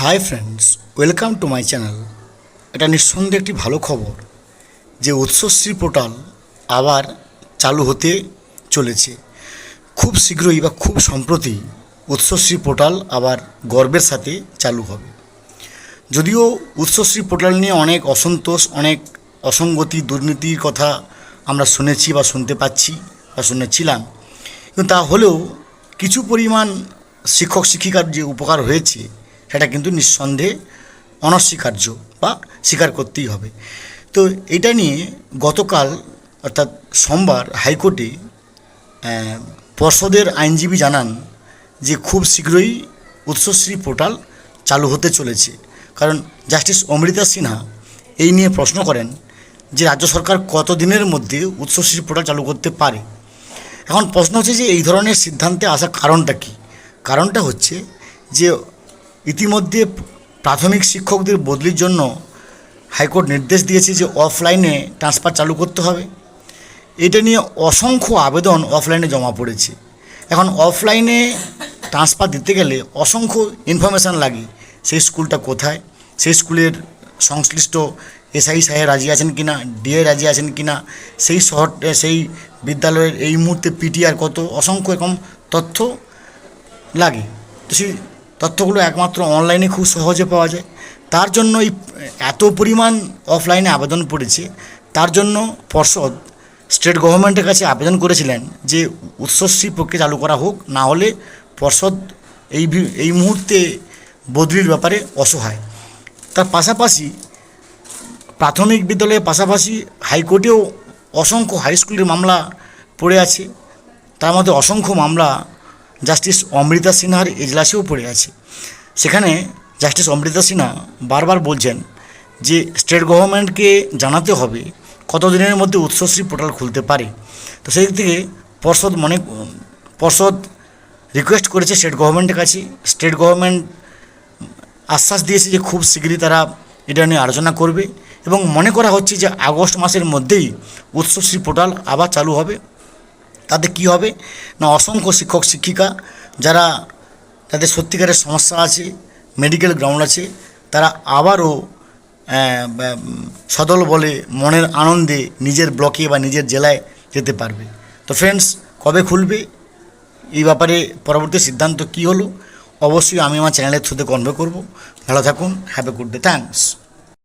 Hi friends, welcome to my channel. এটা নিঃসন্দেহে একটি ভালো খবর যে উৎসশ্রী পোর্টাল আবার চালু হতে চলেছে। খুব শীঘ্রই বা খুব সম্প্রতি উৎসশ্রী পোর্টাল আবার গর্বের সাথে চালু হবে। যদিও উৎসশ্রী পোর্টাল নিয়ে অনেক অসন্তোষ, অনেক অসঙ্গতি, দুর্নীতির কথা আমরা শুনেছি বা শুনতে পাচ্ছি বা শুনেছিলাম। কিন্তু তা হলেও কিছু পরিমাণ শিক্ষক শিক্ষিকার যে উপকার হয়েছে সেটা কিন্তু নিঃসন্দেহে অনস্বীকার্য বা স্বীকার করতেই হবে। তো এটা নিয়ে গতকাল অর্থাৎ সোমবার হাইকোর্টে পর্ষদের আইনজীবী জানান যে খুব শীঘ্রই উৎসশ্রী পোর্টাল চালু হতে চলেছে। কারণ জাস্টিস অমৃতা সিনহা এই নিয়ে প্রশ্ন করেন যে রাজ্য সরকার কত দিনের মধ্যে উৎসশ্রী পোর্টাল চালু করতে পারে? এখন প্রশ্ন হচ্ছে যে এই ধরনের সিদ্ধান্তে আসার কারণটা কী? কারণটা হচ্ছে যে ইতিমধ্যে প্রাথমিক শিক্ষকদের বদলির জন্য হাইকোর্ট নির্দেশ দিয়েছে যে অফলাইনে ট্রান্সফার চালু করতে হবে। এটা নিয়ে অসংখ্য আবেদন অফলাইনে জমা পড়েছে। এখন অফলাইনে ট্রান্সফার দিতে গেলে অসংখ্য ইনফরমেশান লাগে, সেই স্কুলটা কোথায়, সেই স্কুলের সংশ্লিষ্ট এসআই সাহেব রাজি আছেন কি না ডিএ রাজি আছেন কি না সেই শহর, সেই বিদ্যালয়ের এই মুহূর্তে পিটিআর কত, অসংখ্য এরকম তথ্য লাগে। তো সেই তথ্যগুলো একমাত্র অনলাইনে খুব সহজে পাওয়া যায়। তার জন্য এই এত পরিমাণ অফলাইনে আবেদন পড়েছে তার জন্য পর্ষদ স্টেট গভর্নমেন্টের কাছে আবেদন করেছিলেন যে উৎসশ্রী প্রক্রিয়া চালু করা হোক, না হলে পর্ষদ এই এই মুহূর্তে বদলির ব্যাপারে অসহায়। তার পাশাপাশি প্রাথমিক বিদ্যালয়ের পাশাপাশি হাইকোর্টেও অসংখ্য হাই স্কুলের মামলা পড়ে আছে। তার মধ্যে অসংখ্য মামলা জাস্টিস অমৃতা সিনহার এজলাসেও পড়ে আছে। সেখানে জাস্টিস অমৃতা সিনহা বারবার বলছেন যে, স্টেট গভর্নমেন্টকে জানাতে হবে কতদিনের মধ্যে উৎসশ্রী পোর্টাল খুলতে পারে। তো সেই দিক থেকে পর্ষদ মনে, পর্ষদ রিকোয়েস্ট করেছে স্টেট গভর্নমেন্টের কাছে। স্টেট গভর্নমেন্ট আশ্বাস দিয়েছে যে, খুব শীঘ্রই তারা এটা নিয়ে আলোচনা করবে এবং মনে করা হচ্ছে যে, আগস্ট মাসের মধ্যেই উৎসশ্রী পোর্টাল আবার চালু হবে। তাতে কি হবে? না, অসংখ্য শিক্ষক, শিক্ষিকা যারা তাদের সত্যিকারের সমস্যা আছে মেডিকেল গ্রাউন্ড আছে, তারা আবারও সদল বলে মনের আনন্দে নিজের ব্লকে বা নিজের জেলায় যেতে পারবে। তো ফ্রেন্ডস কবে খুলবে? এই ব্যাপারে পরবর্তী সিদ্ধান্ত কী হলো? অবশ্যই আমি আমার চ্যানেলের থ্রুতে কনভে করব। ভালো থাকুন have a good day thanks